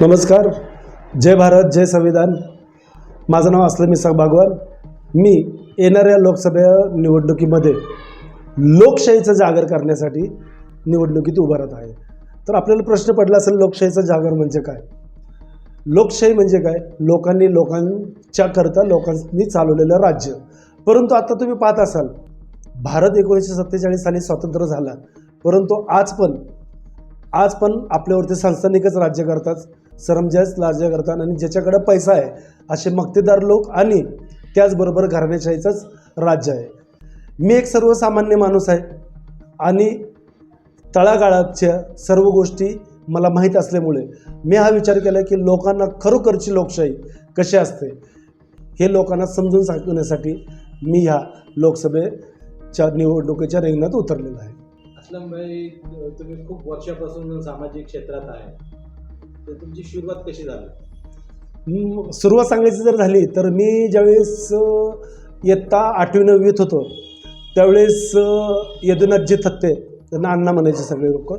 नमस्कार. जय भारत जय संविधान. माझं नाव असलं इसाक भागवान मी येणाऱ्या लोकसभा निवडणुकीमध्ये लोकशाहीचं जागर करण्यासाठी निवडणुकीत उभं राहत आहे. तर आपल्याला प्रश्न पडला असेल लोकशाहीचं जागर म्हणजे काय? लोकशाही म्हणजे काय? लोकांनी लोकांच्या करता लोकांनी चालवलेलं राज्य. परंतु आता तुम्ही पाहत असाल भारत एकोणीसशे सत्तेचाळीस साली स्वतंत्र झाला. परंतु आज पण आज पण आपल्यावरती संस्थानिकच राज्य करतात. सरमजाज लाजा करतात आणि ज्याच्याकडे पैसा आहे असे मक्तेदार लोक आणि त्याचबरोबर घराण्याशाहीचंच राज्य आहे. मी एक सर्वसामान्य माणूस आहे आणि तळागाळाच्या सर्व गोष्टी मला माहीत असल्यामुळे मी हा विचार केला की लोकांना खरोखरची लोकशाही कशी असते हे लोकांना समजून सांगण्यासाठी मी ह्या लोकसभेच्या निवडणुकीच्या रिंगणात उतरलेला आहे. असलम भाई तुम्ही खूप वर्षापासून सामाजिक क्षेत्रात आहे. तर तुमची सुरुवात कशी झाली? सुरुवात सांगायची जर झाली तर मी ज्यावेळेस इयत्ता आठवी नववीत होतो त्यावेळेस यदुनाथजी थत्ते त्यांना अण्णा म्हणायचे सगळे लोक.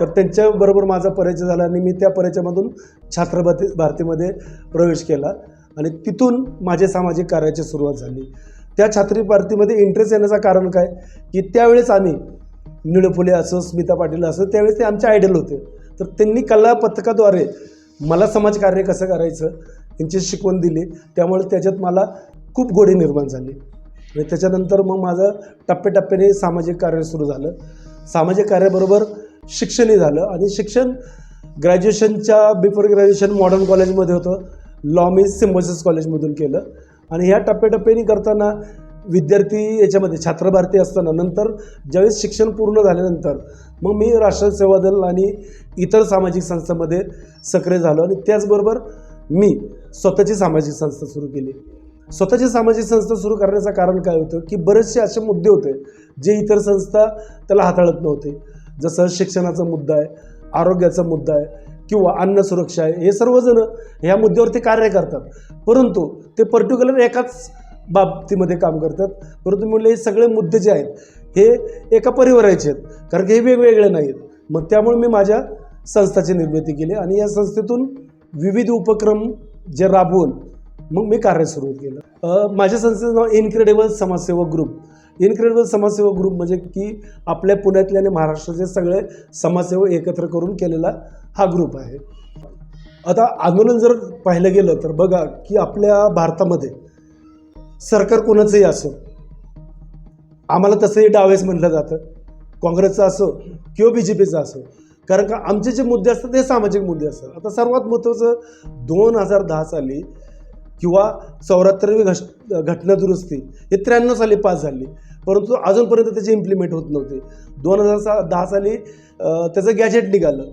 तर त्यांच्याबरोबर माझा परिचय झाला आणि मी त्या परिचयामधून छात्रभारती भारतीमध्ये प्रवेश केला. आणि तिथून माझे सामाजिक कार्याची सुरुवात झाली. त्या छात्री भारतीमध्ये इंटरेस्ट येण्याचं कारण काय? की त्यावेळेस आम्ही निळफुले असो स्मिता पाटील असो त्यावेळेस ते आमचे आयडल होते. तर त्यांनी कला पथकाद्वारे मला समाजकार्य कसं करायचं यांची शिकवण दिली. त्यामुळे त्याच्यात मला खूप गोडी निर्माण झाली. आणि त्याच्यानंतर मग माझं टप्प्याटप्प्याने सामाजिक कार्य सुरू झालं. सामाजिक कार्याबरोबर शिक्षणही झालं आणि शिक्षण ग्रॅज्युएशनच्या बिफोर ग्रॅज्युएशन मॉडर्न कॉलेजमध्ये होतं. लॉ मी सिम्बोसिस कॉलेजमधून केलं. आणि ह्या टप्प्याटप्प्याने करताना विद्यार्थी याच्यामध्ये छात्रभारती असताना नंतर ज्यावेळेस शिक्षण पूर्ण झाल्यानंतर मग मी राष्ट्र सेवा दल आणि इतर सामाजिक संस्थांमध्ये सक्रिय झालो आणि त्याचबरोबर मी स्वतःची सामाजिक संस्था सुरू केली. स्वतःची सामाजिक संस्था सुरू करण्याचं कारण काय होतं की बरेचसे असे मुद्दे होते जे इतर संस्था त्याला हाताळत नव्हते. जसं शिक्षणाचा मुद्दा आहे आरोग्याचा मुद्दा आहे किंवा अन्न सुरक्षा आहे हे सर्वजण ह्या मुद्द्यावरती कार्य करतात. परंतु ते पर्टिक्युलर एकाच बाबतीमध्ये काम करतात. परंतु मी म्हणलं हे सगळे मुद्दे जे आहेत हे एका परिवाराचे आहेत कारण की हे वेगवेगळे नाहीत. मग त्यामुळे मी माझ्या संस्थाची निर्मिती केली आणि या संस्थेतून विविध उपक्रम जे राबवून मग मी कार्य सुरू केलं माझ्या संस्थेचं नाव इनक्रेडिबल समाजसेवक ग्रुप इनक्रेडिबल समाजसेवक ग्रुप म्हणजे की आपल्या पुण्यातले आणि महाराष्ट्राचे सगळे समाजसेवक एकत्र करून केलेला हा ग्रुप आहे. आता आंदोलन जर पाहिलं गेलं तर बघा की आपल्या भारतामध्ये सरकार कोणाचंही असो आम्हाला तसंही डावेस म्हटलं जातं. काँग्रेसचं असो किंवा बी जे पीचं असो. कारण का आमचे जे मुद्दे असतात ते सामाजिक मुद्दे असतात. आता सर्वात महत्त्वाचं दोन हजार दहा साली किंवा चौऱ्याहत्तरवी घश घटना दुरुस्ती हे त्र्याण्णव साली पास झाली. परंतु अजूनपर्यंत त्याची इम्प्लिमेंट होत नव्हते. दोन हजार सा दहा साली त्याचं गॅजेट निघालं.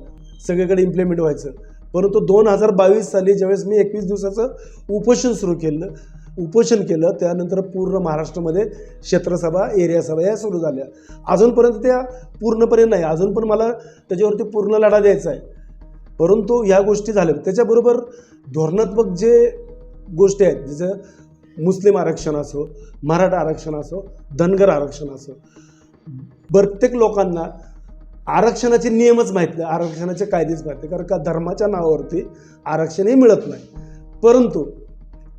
सगळीकडे इम्प्लिमेंट व्हायचं. परंतु दोन हजार बावीस साली ज्यावेळेस मी एकवीस दिवसाचं उपोषण सुरू केलं उपोषण केलं त्यानंतर पूर्ण महाराष्ट्रामध्ये क्षेत्रसभा एरिया सभा या सुरू झाल्या. अजूनपर्यंत त्या पूर्णपणे नाही. अजून पण मला त्याच्यावरती पूर्ण लढा द्यायचा आहे. परंतु ह्या गोष्टी झाल्या. त्याच्याबरोबर धोरणात्मक जे गोष्टी आहेत जसं मुस्लिम आरक्षण असो मराठा आरक्षण असो धनगर आरक्षण असो प्रत्येक लोकांना आरक्षणाचे नियमच माहीत नाही. आरक्षणाचे कायदेच माहीत नाही. कारण का? धर्माच्या नावावरती आरक्षणही मिळत नाही. परंतु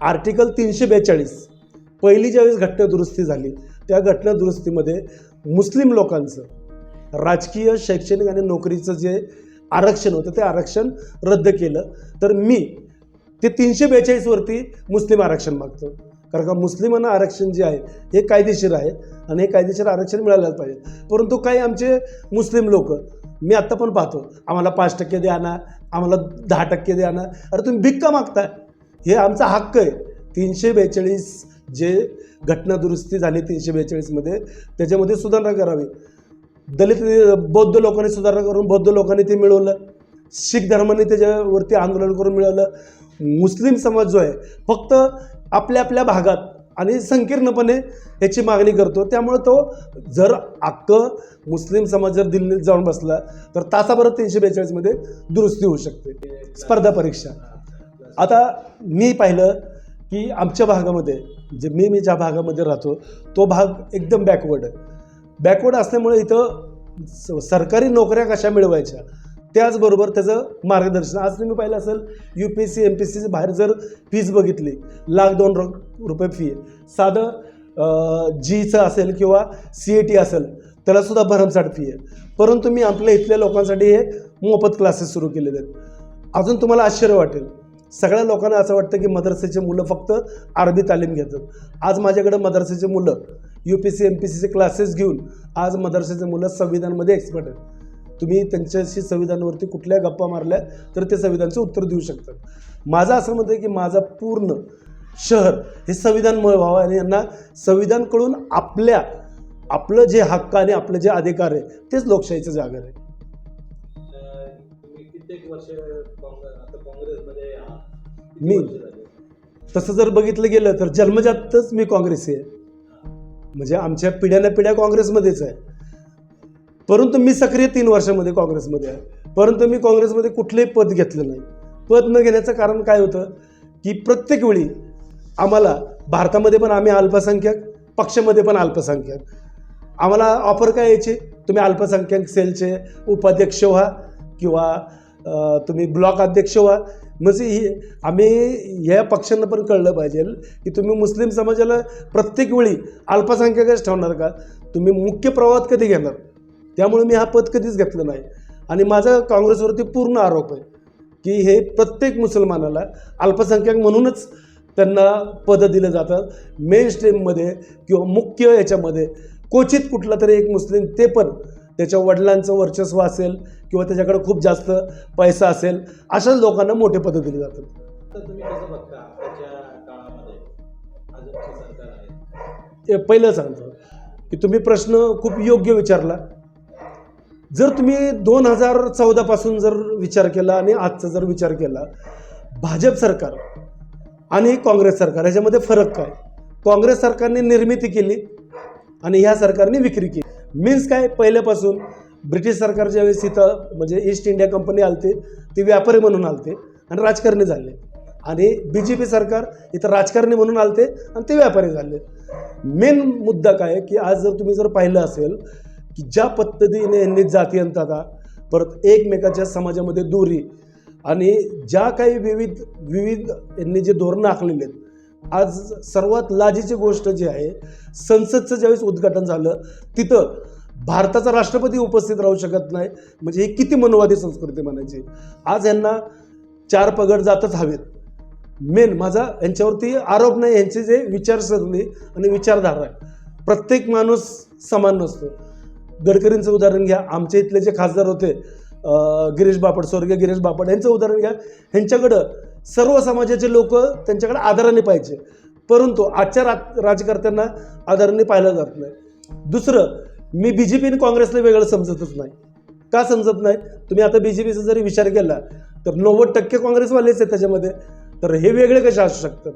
आर्टिकल तीनशे बेचाळीस पहिली ज्यावेळेस घटना दुरुस्ती झाली त्या घटना दुरुस्तीमध्ये मुस्लिम लोकांचं राजकीय शैक्षणिक आणि नोकरीचं जे आरक्षण होतं ते आरक्षण रद्द केलं. तर मी ते तीनशे बेचाळीसवरती मुस्लिम आरक्षण मागतो. कारण का मुस्लिमांना आरक्षण जे आहे हे कायदेशीर आहे आणि हे कायदेशीर आरक्षण मिळायलाच पाहिजे. परंतु काही आमचे मुस्लिम लोक मी आत्ता पण पाहतो आम्हाला पाच टक्के द्या ना आम्हाला दहा टक्के द्या ना अरे तुम्ही भिक्का मागताय. हे आमचा हक्क आहे. तीनशे बेचाळीस जे घटना दुरुस्ती झाली तीनशे बेचाळीसमध्ये त्याच्यामध्ये सुधारणा करावी. दलित बौद्ध लोकांनी सुधारणा करून बौद्ध लोकांनी ते मिळवलं. शीख धर्माने त्याच्यावरती आंदोलन करून मिळवलं. मुस्लिम समाज जो आहे फक्त आपल्या आपल्या भागात आणि संकीर्णपणे याची मागणी करतो. त्यामुळे तो जर अक्क मुस्लिम समाज जर दिल्लीत जाऊन बसला तर तासाभरात तीनशे बेचाळीसमध्ये दुरुस्ती होऊ शकते. स्पर्धा परीक्षा. आता मी पाहिलं की आमच्या भागामध्ये जे मी मी ज्या भागामध्ये राहतो तो भाग एकदम बॅकवर्ड आहे. बॅकवर्ड असल्यामुळे इथं स- सरकारी नोकऱ्या कशा मिळवायच्या? त्याचबरोबर त्याचं मार्गदर्शन. आज तुम्ही पाहिलं असेल U P S C M P S सीची बाहेर जर फीज बघितली लाख दोन रुपये फी आहे. साधं जीचं असेल किंवा सी ए टी असेल त्यालासुद्धा भरमसाठ फी आहे. परंतु मी आपल्या इथल्या लोकांसाठी हे मोफत क्लासेस सुरू केलेले आहेत. अजून तुम्हाला आश्चर्य वाटेल. सगळ्या लोकांना असं वाटतं की मदरसेचे मुलं फक्त अरबी तालीम घेतात. आज माझ्याकडे मदरसेचे मुलं U P C M P सीचे क्लासेस घेऊन आज मदरसेचे मुलं संविधानमध्ये एक्सपर्ट आहेत. तुम्ही त्यांच्याशी संविधानावरती कुठल्या गप्पा मारल्या तर ते संविधानचं उत्तर देऊ शकतात. माझं असं म्हणतं आहे की माझा पूर्ण शहर हे संविधानमुळे व्हावं आणि यांना संविधानकडून आपल्या आपलं जे हक्क आणि आपलं जे अधिकार आहे तेच लोकशाहीचं जागर आहे. कित्येक वर्ष आता काँग्रेसमध्ये मी? तसं जर बघितलं गेलं तर जन्मजातच मी काँग्रेसी आहे. म्हणजे आमच्या पिढ्यानं पिढ्या काँग्रेसमध्येच आहे. परंतु मी सक्रिय तीन वर्षामध्ये काँग्रेसमध्ये आहे. परंतु मी काँग्रेसमध्ये कुठलंही पद घेतलं नाही. पद न घेण्याचं कारण काय होतं? की प्रत्येक वेळी आम्हाला भारतामध्ये पण आम्ही अल्पसंख्याक पक्षामध्ये पण अल्पसंख्याक. आम्हाला ऑफर काय यायची? तुम्ही अल्पसंख्याक सेलचे उपाध्यक्ष व्हा किंवा तुम्ही ब्लॉक अध्यक्ष व्हा. म्हणजे ही आम्ही या पक्षांना पण कळलं पाहिजे की तुम्ही मुस्लिम समाजाला प्रत्येक वेळी अल्पसंख्याकच ठेवणार का? तुम्ही मुख्य प्रवाहात कधी घेणार? त्यामुळे मी हा पद कधीच घेतलं नाही. आणि माझा काँग्रेसवरती पूर्ण आरोप आहे की हे प्रत्येक मुसलमानाला अल्पसंख्याक म्हणूनच त्यांना पदं दिलं जातात मेन स्ट्रीममध्ये किंवा मुख्य याच्यामध्ये क्वचित कुठला तरी एक मुस्लिम ते पण त्याच्या वडिलांचं वर्चस्व असेल किंवा त्याच्याकडे खूप जास्त पैसा असेल अशाच लोकांना मोठे पदं दिली जातात पहिलं सांगतो की तुम्ही प्रश्न खूप योग्य विचारला. जर तुम्ही दोन हजार चौदापासून जर विचार केला आणि आजचा जर विचार केला भाजप सरकार आणि काँग्रेस सरकार याच्यामध्ये फरक काय? काँग्रेस सरकारने निर्मिती केली आणि ह्या सरकारने विक्री केली. मीन्स काय? पहिल्यापासून ब्रिटिश सरकार ज्यावेळेस इथं म्हणजे ईस्ट इंडिया कंपनी आलते ती व्यापारी म्हणून आलते आणि राजकारणी झाले. आणि बी जे पी सरकार इथं राजकारणी म्हणून आलते आणि ते व्यापारी झाले. मेन मुद्दा काय आहे की आज जर तुम्ही जर पाहिलं असेल की ज्या पद्धतीने यांनी जातीयंतता परत एकमेकाच्या समाजामध्ये दूरी आणि ज्या काही विविध विविध यांनी जे धोरणं आखलेली आहेत आज सर्वात लाजीची गोष्ट जी आहे संसदचं ज्यावेळेस उद्घाटन झालं तिथं भारताचा राष्ट्रपती उपस्थित राहू शकत नाही. म्हणजे ही किती मनोवादी संस्कृती म्हणायची. आज यांना चार पगड जातच हवेत. मेन माझा यांच्यावरती आरोप नाही यांचे जे विचारसरणी आणि विचारधारा आहे. प्रत्येक माणूस समान नसतो. गडकरींचं उदाहरण घ्या आमच्या इथले जे खासदार होते गिरीश बापट स्वर्गीय गिरीश बापट यांचं उदाहरण घ्या. ह्यांच्याकडं सर्व समाजाचे लोक त्यांच्याकडे आदराने पाहिजे परंतु आजच्या रा राजकर्त्यांना आदराने पाहिलं जात नाही. दुसरं मी बी जे पी आणि काँग्रेसला वेगळं समजतच नाही. का समजत नाही? तुम्ही आता बी जे पीचा जरी विचार केला तर नव्वद टक्के काँग्रेसवालेच आहेत त्याच्यामध्ये. तर हे वेगळे कसे असू शकतात?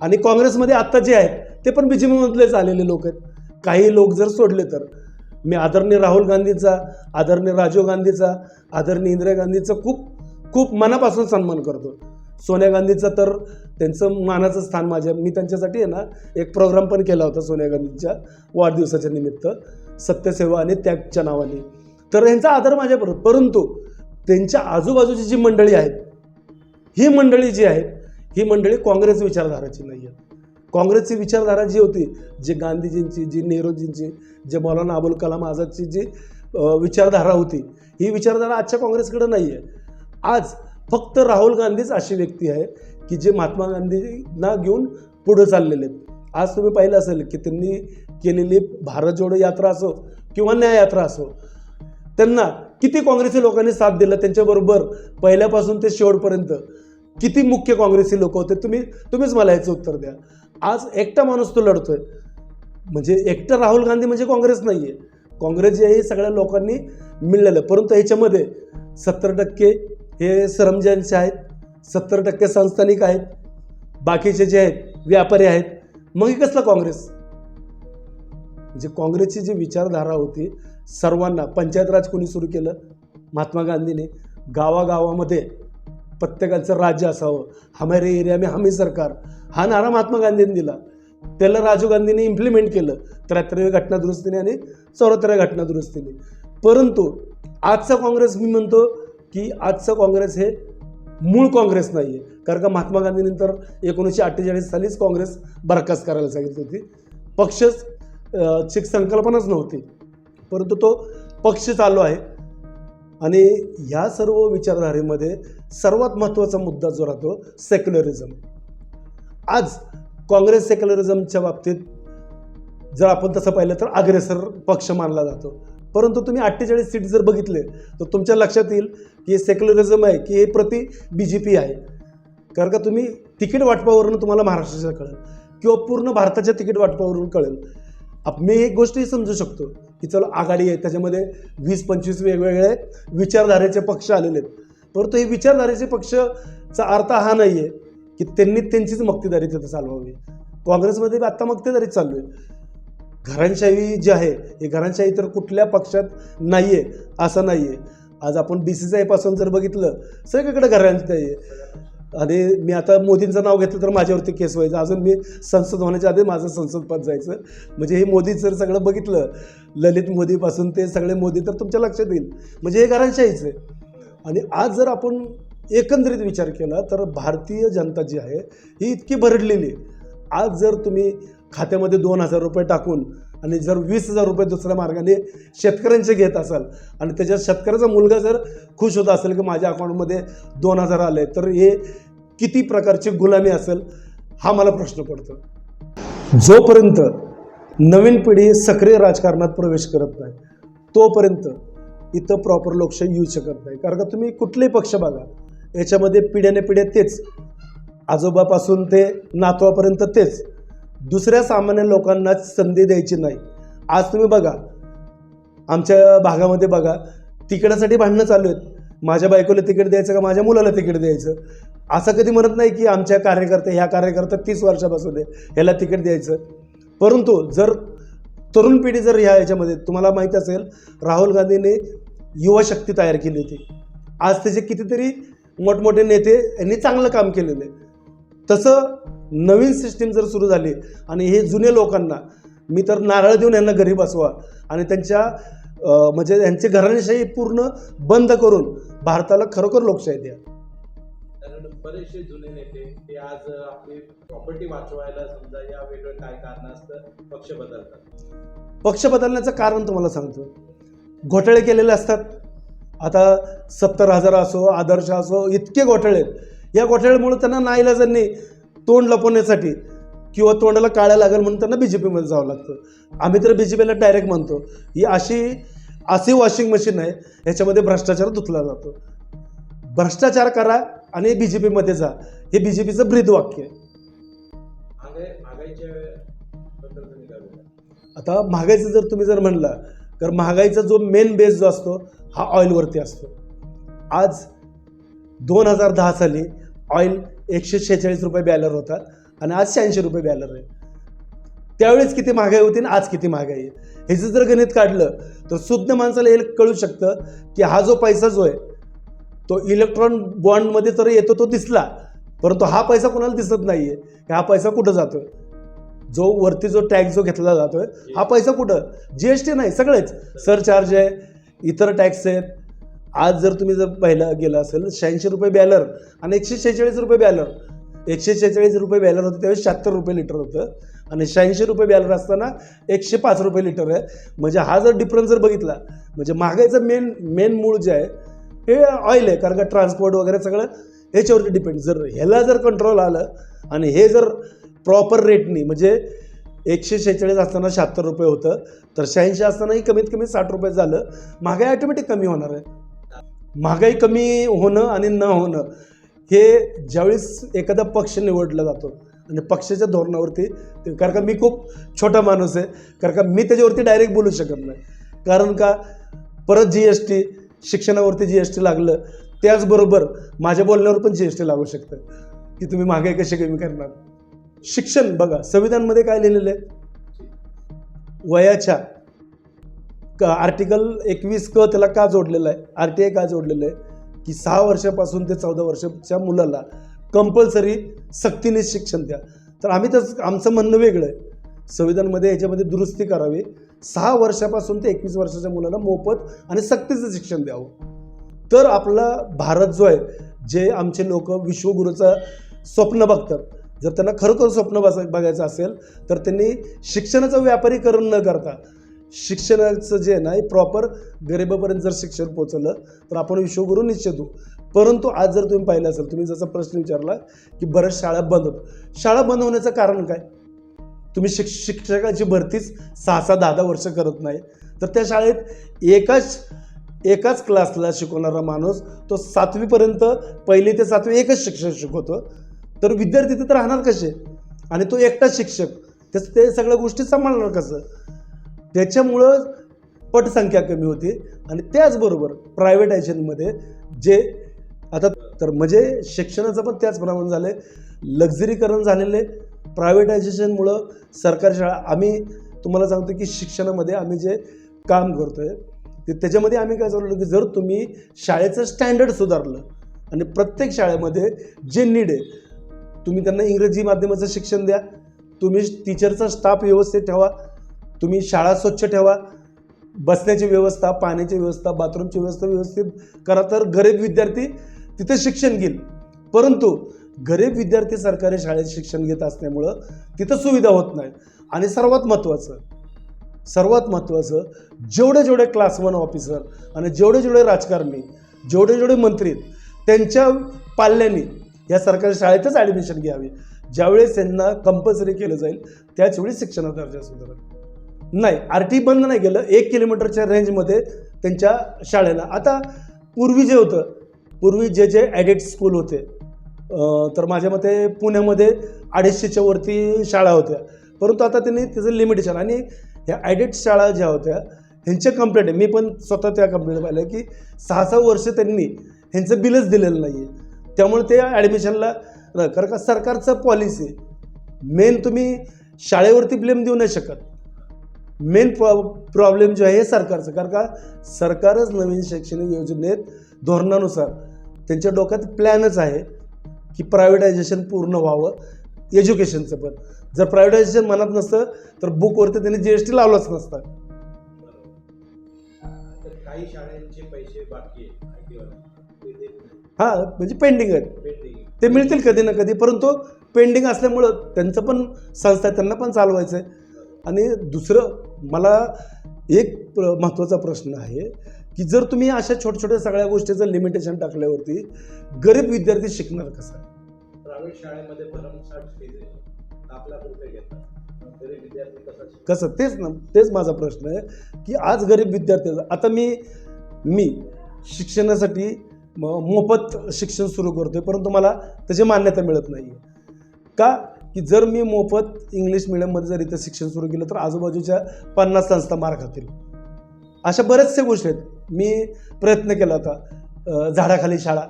आणि काँग्रेसमध्ये आत्ता जे आहेत ते पण बी जे पीमधलेच आलेले लोक आहेत. काही लोक जर सोडले तर. मी आदरणीय राहुल गांधीचा आदरणीय राजीव गांधीचा आदरणीय इंदिरा गांधीचा खूप खूप मनापासून सन्मान करतो. सोनिया गांधीचं तर त्यांचं मानाचं स्थान माझ्या मी त्यांच्यासाठी आहे ना एक प्रोग्राम पण केला होता सोनिया गांधींच्या वाढदिवसाच्या निमित्त. सत्यसेवा आणि त्यागच्या नावाने. तर यांचा आदर माझ्याबरोबर. परंतु त्यांच्या आजूबाजूची जी मंडळी आहेत ही मंडळी जी आहेत ही मंडळी काँग्रेस विचारधाराची नाही आहे काँग्रेसची विचारधारा जी होती जी गांधीजींची जी नेहरूजींची जे मौलाना अबुल कलाम आझादची जी विचारधारा होती ही विचारधारा आजच्या काँग्रेसकडे नाही आहे आज फक्त राहुल गांधीच अशी व्यक्ती आहे की जे महात्मा गांधींना घेऊन पुढे चाललेले आहेत. आज तुम्ही पाहिलं असेल की त्यांनी केलेली भारत जोडो यात्रा असो किंवा न्याय यात्रा असो त्यांना किती काँग्रेसी लोकांनी साथ दिला त्यांच्याबरोबर पहिल्यापासून ते शेवटपर्यंत? किती मुख्य काँग्रेसी लोक होते? तुम्ही तुम्हीच मला याचं उत्तर द्या. आज एकटा माणूस तो लढतोय. म्हणजे एकटा राहुल गांधी म्हणजे काँग्रेस नाही आहे काँग्रेस जे आहे हे सगळ्या लोकांनी मिळलेलं. परंतु ह्याच्यामध्ये सत्तर टक्के हे सरमजांचे आहेत सत्तर टक्के संस्थानिक आहेत बाकीचे जे आहेत व्यापारी आहेत. मग हे कसलं काँग्रेस? म्हणजे काँग्रेसची जी विचारधारा होती सर्वांना पंचायत राज कोणी सुरू केलं? महात्मा गांधीने. गावागावामध्ये प्रत्येकाचं राज्य असावं. हमारे एरिया में हमी सरकार. हा नारा महात्मा गांधींनी दिला. त्याला राजीव गांधींनी इम्प्लिमेंट केलं त्र्याहत्तराव्या घटनादुरुस्तीने आणि चौऱ्याहत्तराव्या घटनादुरुस्तीने. परंतु आजचा काँग्रेस मी म्हणतो की आजचं काँग्रेस हे मूळ काँग्रेस नाही आहे कारण का महात्मा गांधीनंतर एकोणीसशे अठ्ठेचाळीस सालीच काँग्रेस बरखास्त करायला सांगितली होती. पक्षच ची संकल्पनाच नव्हती. परंतु तो पक्ष चालू आहे. आणि ह्या सर्व विचारधारेमध्ये सर्वात महत्त्वाचा मुद्दा जो राहतो सेक्युलरिझम. आज काँग्रेस सेक्युलरिझमच्या बाबतीत जर आपण तसं पाहिलं तर अग्रेसर पक्ष मानला जातो. परंतु तुम्ही अठ्ठेचाळीस सीट जर बघितले तर तुमच्या लक्षात येईल की हे सेक्युलरिझम आहे की हे प्रति बी जे पी आहे. कारण का तुम्ही तिकीट वाटपावरून तुम्हाला महाराष्ट्राच्या कळेल. किंवा पूर्ण भारताच्या तिकीट वाटपावरून कळेल. मी एक गोष्टही समजू शकतो की चला आघाडी आहे त्याच्यामध्ये वीस पंचवीस वेगवेगळे विचारधारेचे पक्ष आलेले आहेत. परंतु हे विचारधारेचे पक्षचा अर्थ हा नाही आहे की त्यांनी त्यांचीच मक्तेदारी तिथं चालवावी. काँग्रेसमध्ये आत्ता मक्तेदारी चालू आहे. घरांशाही जी आहे ही घरांशाही तर कुठल्या पक्षात नाही आहे असं नाही आहे आज आपण बी सी सी आयपासून जर बघितलं सगळीकडे घरांशाही आहे. आणि मी आता मोदींचं नाव घेतलं तर माझ्यावरती केस व्हायचं. अजून मी संसद होण्याच्या आधी माझं संसद पद जायचं. म्हणजे हे मोदी जर सगळं बघितलं ललित मोदीपासून ते सगळे मोदी तर तुमच्या लक्षात येईल. म्हणजे हे घरांशाहीच आहे. आणि आज जर आपण एकंदरीत विचार केला तर भारतीय जनता जी आहे ही इतकी भरडलेली आज जर तुम्ही खात्यामध्ये दोन हजार रुपये टाकून आणि जर वीस हजार रुपये दुसऱ्या मार्गाने शेतकऱ्यांचे घेत असाल आणि त्याच्यात शेतकऱ्याचा मुलगा जर खुश होत असेल की माझ्या अकाउंटमध्ये दोन हजार आले तर हे किती प्रकारची गुलामी असेल हा मला प्रश्न पडतो. जोपर्यंत नवीन पिढी सक्रिय राजकारणात प्रवेश करत नाही तोपर्यंत इथं प्रॉपर लोकशाही येऊ शकत नाही. कारण का तुम्ही कुठलेही पक्ष बघा याच्यामध्ये पिढ्याने पिढ्या तेच आजोबापासून ते नातवापर्यंत तेच. दुसऱ्या सामान्य लोकांना संधी द्यायची नाही. आज तुम्ही बघा आमच्या भागामध्ये बघा तिकिटासाठी भांडणं चालू आहेत. माझ्या बायकोला तिकीट द्यायचं का माझ्या मुलाला तिकीट द्यायचं? असं कधी म्हणत नाही की आमच्या कार्यकर्ते ह्या कार्यकर्ता तीस वर्षापासून आहे ह्याला तिकीट द्यायचं. परंतु जर तरुण पिढी जर ह्या याच्यामध्ये तुम्हाला माहीत असेल राहुल गांधीने युवा शक्ती तयार केली होती. आज त्याचे कितीतरी मोठमोठे नेते यांनी चांगलं काम केलेलं आहे. तसं नवीन सिस्टीम जर सुरू झाली आणि हे जुने लोकांना मी तर नारळ देऊन यांना घरी बसवा आणि त्यांच्या म्हणजे यांची घराणेशाही पूर्ण बंद करून भारताला खरोखर लोकशाही द्या. कारण बरेचसे जुने नेते ते आज आपली प्रॉपर्टी वाचवायला समजा या वेगळं काय कारण असतं पक्ष बदलतात. पक्ष बदलण्याचं कारण तुम्हाला सांगतो. घोटाळे केलेले असतात. आता सत्तर हजार असो आदर्श असो इतके घोटाळे या घोटाळ्यामुळे त्यांना नाईलाजांनी तोंड लपवण्यासाठी किंवा तोंडाला काळ्या लागेल म्हणून त्यांना बी जे पीमध्ये जावं लागतं. आम्ही तर बी जे पीला डायरेक्ट म्हणतो. ही अशी अशी वॉशिंग मशीन आहे याच्यामध्ये भ्रष्टाचार धुतला जातो. भ्रष्टाचार करा आणि बी जे पीमध्ये जा. हे बी जे पीचं ब्रीद वाक्य आहे. आता महागाईचं जर तुम्ही जर म्हणला तर महागाईचा जो मेन बेस जो असतो हा ऑइलवरती असतो. आज दोन हजार दहा साली ऑइल एकशे शेहेचाळीस रुपये बॅलर होता आणि आज शहाऐंशी रुपये बॅलर आहे. त्यावेळेस किती महागाई होती आणि आज किती महागाई आहे? ह्याचं जर गणित काढलं तर सुज्ञ माणसाला हे कळू शकतं की हा जो पैसा जो आहे तो इलेक्ट्रॉन बॉन्डमध्ये तर येतो तो दिसला परंतु हा पैसा कोणाला दिसत नाही आहे की हा पैसा कुठं जातोय? जो वरती जो टॅक्स जो घेतला जातोय हा पैसा कुठं? जी एस टी नाही सगळेच. सरचार्ज आहे इतर टॅक्स आहेत आज जर तुम्ही जर पहिला गेला असेल शहाऐंशी रुपये बॅलर आणि एकशे शेहेचाळीस रुपये बॅलर. एकशे शेहेचाळीस रुपये बॅलर होतं त्यावेळेस शहात्तर रुपये लिटर होतं. आणि शहाऐंशी रुपये बॅलर असताना एकशे पाच रुपये लिटर आहे. म्हणजे हा जर डिफरन्स जर बघितला म्हणजे महागाईचं मेन मेन मूळ जे आहे हे ऑइल आहे. कारण का ट्रान्सपोर्ट वगैरे सगळं ह्याच्यावरती डिपेंड जर ह्याला जर कंट्रोल आलं आणि हे जर प्रॉपर रेटनी म्हणजे एकशे शेहेचाळीस असताना शहात्तर रुपये होतं तर शहाऐंशी असतानाही कमीत कमी साठ रुपये झालं. महागाई ऑटोमॅटिक कमी होणार आहे. महागाई कमी होणं आणि न होणं हे ज्यावेळेस एखादा पक्ष निवडला जातो आणि पक्षाच्या धोरणावरती कारण का मी खूप छोटा माणूस आहे कारण का मी त्याच्यावरती डायरेक्ट बोलू शकत नाही. कारण का परत जी एस टी शिक्षणावरती जी एस टी लागलं त्याचबरोबर माझ्या बोलण्यावर पण जी एस टी लागू शकतं की तुम्ही महागाई कशी कमी करणार? शिक्षण बघा संविधानमध्ये काय लिहिलेलं आहे? वयाच्या आर्टिकल एकवीस क त्याला का जोडलेलं आहे? आर टी आय का जोडलेलं आहे? की सहा वर्षापासून ते चौदा वर्षाच्या मुलाला कंपल्सरी सक्तीने शिक्षण द्या. तर आम्ही तर आमचं म्हणणं वेगळं आहे. संविधानमध्ये याच्यामध्ये दुरुस्ती करावी. सहा वर्षापासून ते एकवीस वर्षाच्या मुलाला मोफत आणि सक्तीचं शिक्षण द्यावं. तर आपला भारत जो आहे जे आमचे लोक विश्वगुरूचं स्वप्न बघतात. जर त्यांना खरोखर स्वप्न बस बघायचं असेल तर त्यांनी शिक्षणाचं व्यापारीकरण न करता शिक्षणाचं जे आहे ना हे प्रॉपर गरिबापर्यंत जर शिक्षण पोचवलं तर आपण विश्वगुरू निश्चित होऊ. परंतु आज जर तुम्ही पाहिलं असेल तुम्ही जसा प्रश्न विचारला की बऱ्याच शाळा बंद होत. शाळा बंद होण्याचं कारण काय? तुम्ही शिक शिक्षकाची भरतीच सहा सहा दहा दहा वर्ष करत नाही. तर त्या शाळेत एकाच एकाच क्लासला शिकवणारा माणूस तो सातवीपर्यंत पहिली ते सातवी एकच शिक्षक शिकवतो. तर विद्यार्थी तिथं राहणार कसे? आणि तो एकटाच शिक्षक. त्याच ते सगळ्या गोष्टी सांभाळणार कसं? त्याच्यामुळं पटसंख्या कमी होती. आणि त्याचबरोबर प्रायव्हेटायझेशनमध्ये जे आता तर म्हणजे शिक्षणाचं पण त्याच प्रमाण झालं आहे लक्झरीकरण झालेलं आहे. प्रायव्हेटायझेशनमुळं सरकारी शाळा आम्ही तुम्हाला सांगतो की शिक्षणामध्ये आम्ही जे काम करतो आहे ते त्याच्यामध्ये आम्ही काय चालवलं की जर तुम्ही शाळेचं स्टँडर्ड सुधारलं आणि प्रत्येक शाळेमध्ये जे नीड आहे तुम्ही त्यांना इंग्रजी माध्यमाचं शिक्षण द्या. तुम्ही टीचरचा स्टाफ व्यवस्थित ठेवा. तुम्ही शाळा स्वच्छ ठेवा. बसण्याची व्यवस्था पाण्याची व्यवस्था बाथरूमची व्यवस्था व्यवस्थित करा तर गरीब विद्यार्थी तिथे शिक्षण घेईल. परंतु गरीब विद्यार्थी सरकारी शाळेत शिक्षण घेत असल्यामुळं तिथं सुविधा होत नाही. आणि सर्वात महत्त्वाचं सर्वात महत्त्वाचं जेवढे जेवढे क्लास वन ऑफिसर आणि जेवढे जेवढे राजकारणी जेवढे जेवढे मंत्री त्यांच्या पाल्यांनी या सरकारी शाळेतच ॲडमिशन घ्यावी. ज्यावेळेस त्यांना कंपल्सरी केलं जाईल त्याचवेळी शिक्षणाचा दर्जा सुधारेल नाही आर टी बंद नाही केलं. एक किलोमीटरच्या रेंजमध्ये त्यांच्या शाळेला. आता पूर्वी जे होतं पूर्वी जे जे ॲडेड स्कूल होते तर माझ्या मते पुण्यामध्ये अडीचशेच्या वरती शाळा होत्या. परंतु आता त्यांनी त्याचं लिमिटेशन आणि ह्या ॲडेड शाळा ज्या होत्या ह्यांच्या कंप्लेंट आहे. मी पण स्वतः त्या कंप्लेंट पाहिलं की सहा सहा वर्ष त्यांनी ह्यांचं बिलच दिलेलं नाही आहे त्यामुळे ते ॲडमिशनला कारण का सरकारचं पॉलिसी मेन तुम्ही शाळेवरती ब्लेम देऊ नाही शकत. मेन प्रॉ प्रॉब्लेम जो आहे हे सरकारचं. कारण का सरकारच नवीन शैक्षणिक योजनेत धोरणानुसार त्यांच्या डोक्यात प्लॅनच आहे की प्रायव्हेटायझेशन पूर्ण व्हावं एज्युकेशनचं पण. जर प्रायव्हेटायझेशन मनात नसतं तर बुकवरती त्यांनी जी एस टी लावलंच नसतं. काही शाळांचे पैसे बाकी हां म्हणजे पेंडिंग आहेत. ते मिळतील कधी ना कधी परंतु पेंडिंग असल्यामुळं त्यांचं पण संस्था त्यांना पण चालवायचं आहे आणि दुसरं मला एक प्र महत्त्वाचा प्रश्न आहे की जर तुम्ही अशा छोट्या छोट्या सगळ्या गोष्टीचं लिमिटेशन टाकल्यावरती गरीब विद्यार्थी शिकणार कसं? प्रायव्हेट शाळेमध्ये कसा तेच ना तेच माझा प्रश्न आहे की आज गरीब विद्यार्थी आता मी मी शिक्षणासाठी मोफत शिक्षण सुरू करतोय परंतु मला त्याची मान्यता मिळत नाही का? की जर मी मोफत इंग्लिश मिडियममध्ये जर इथं शिक्षण सुरू केलं तर आजूबाजूच्या पन्नास संस्था मार खातील. अशा बऱ्याचशा गोष्टी आहेत. मी प्रयत्न केला होता झाडाखाली शाळा.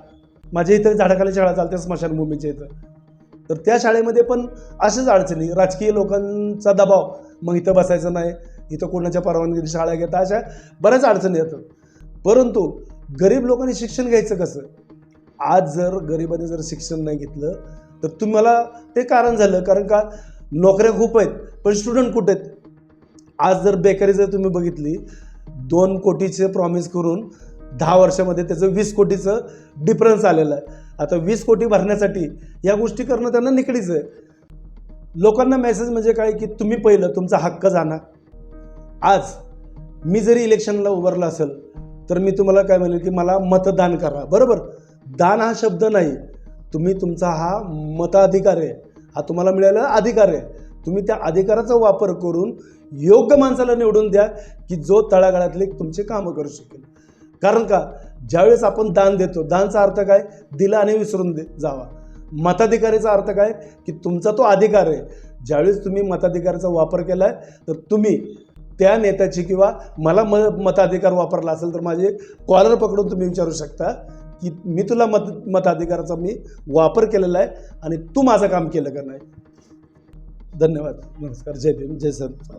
माझ्या इथं झाडाखाली शाळा चालते स्मशानभूमीच्या इथं. तर त्या शाळेमध्ये पण अशाच अडचणी राजकीय लोकांचा दबाव. मग इथं बसायचं नाही इथं कोणाच्या परवानगीने शाळा घेता अशा बऱ्याच अडचणी येतात. परंतु गरीब लोकांनी शिक्षण घ्यायचं कसं? आज जर गरिबाने जर शिक्षण नाही घेतलं तर तुम्हाला ते कारण झालं. कारण का? नोकऱ्या खूप आहेत पण स्टुडंट कुठे आहेत? आज जर बेकारी जर तुम्ही बघितली दोन कोटीचे प्रॉमिस करून दहा वर्षामध्ये त्याचं वीस कोटीचं डिफरन्स आलेलं आहे. आता वीस कोटी भरण्यासाठी या गोष्टी करणं त्यांना निकडीचं आहे. लोकांना मेसेज म्हणजे काय? की तुम्ही पहिलं तुमचा हक्क जाणा. आज मी जरी इलेक्शनला उभारला असेल तर मी तुम्हाला काय म्हणेल की मला मतदान करा. बरोबर? दान हा शब्द नाही. तुम्ही तुमचा हा मताधिकार आहे हा तुम्हाला मिळालेला अधिकार आहे. तुम्ही त्या अधिकाराचा वापर करून योग्य माणसाला निवडून द्या की जो तळागाळातले तुमचे कामं करू शकेल. कारण का? ज्यावेळेस आपण दान देतो दानचा अर्थ काय? दिला आणि विसरून दे जावा. मताधिकारीचा अर्थ काय? की तुमचा तो अधिकार आहे. ज्यावेळेस तुम्ही मताधिकाराचा वापर केला आहे तर तुम्ही त्या नेत्याची किंवा मला म मताधिकार वापरला असेल तर माझे कॉलर पकडून तुम्ही विचारू शकता. की मी तुला मत मताधिकाराचा मी वापर केलेला आहे आणि तू माझं काम केलं का नाही? धन्यवाद. नमस्कार. जय भीम. जय संत.